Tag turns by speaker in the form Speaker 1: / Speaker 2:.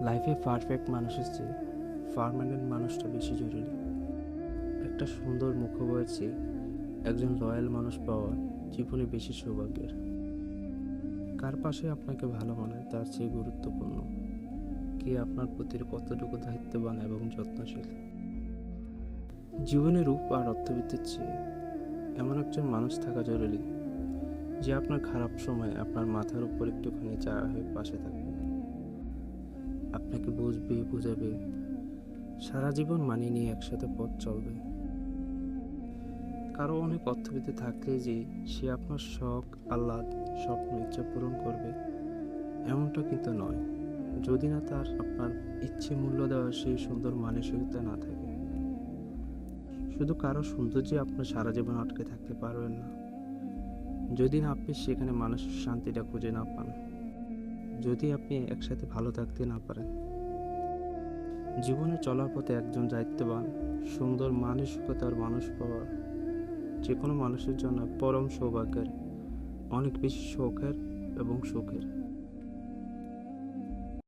Speaker 1: লাইফে পারফেক্ট মানুষের চেয়ে পারমানেন্ট মানুষটা বেশি জরুরি। একটা সুন্দর মুখবয়ের চেয়ে একজন রয়্যাল মানুষ পাওয়া জীবনে বেশি সৌভাগ্যের। কার পাশে আপনাকে ভালো মানায় তার চেয়ে গুরুত্বপূর্ণ? কে আপনার প্রতি কতটুকু দায়িত্ববান এবং যত্নশীল? জীবনে রূপ আর অর্থবিত্তের চেয়ে এমন একজন মানুষ থাকা জরুরি যে আপনার খারাপ সময় আপনার মাথার উপর একটুখানি চারা হয়ে পাশে থাকবে। আপনাকে বুঝবে, বুঝাবে। সারা জীবন মানিয়ে নিয়ে একসাথে পথ চলবে। কারও অনেক অর্থবিত্তে থাকলে যে সে আপনার শখ, আহ্লাদ, স্বপ্ন, ইচ্ছা পূরণ করবে, এমনটা কিন্তু নয়। যদি না তার আপনার ইচ্ছে মূল্য দেওয়ার সেই সুন্দর মানসিকতা না থাকে। শুধু কারও সৌন্দর্যে আপনার সারা জীবন আটকে থাকতে পারবেন না। যদি না আপনি সেখানে মানসিক শান্তিটা খুঁজে না পান। যদি আপনি একসাথে ভালো থাকতে না পারেন। জীবনে চলার পথে একজন দায়িত্ববান, সুন্দর মানসিকতার মানুষ পাওয়া যে কোনো মানুষের জন্য পরম সৌভাগ্যের, অনেক বেশি শখের এবং সুখের।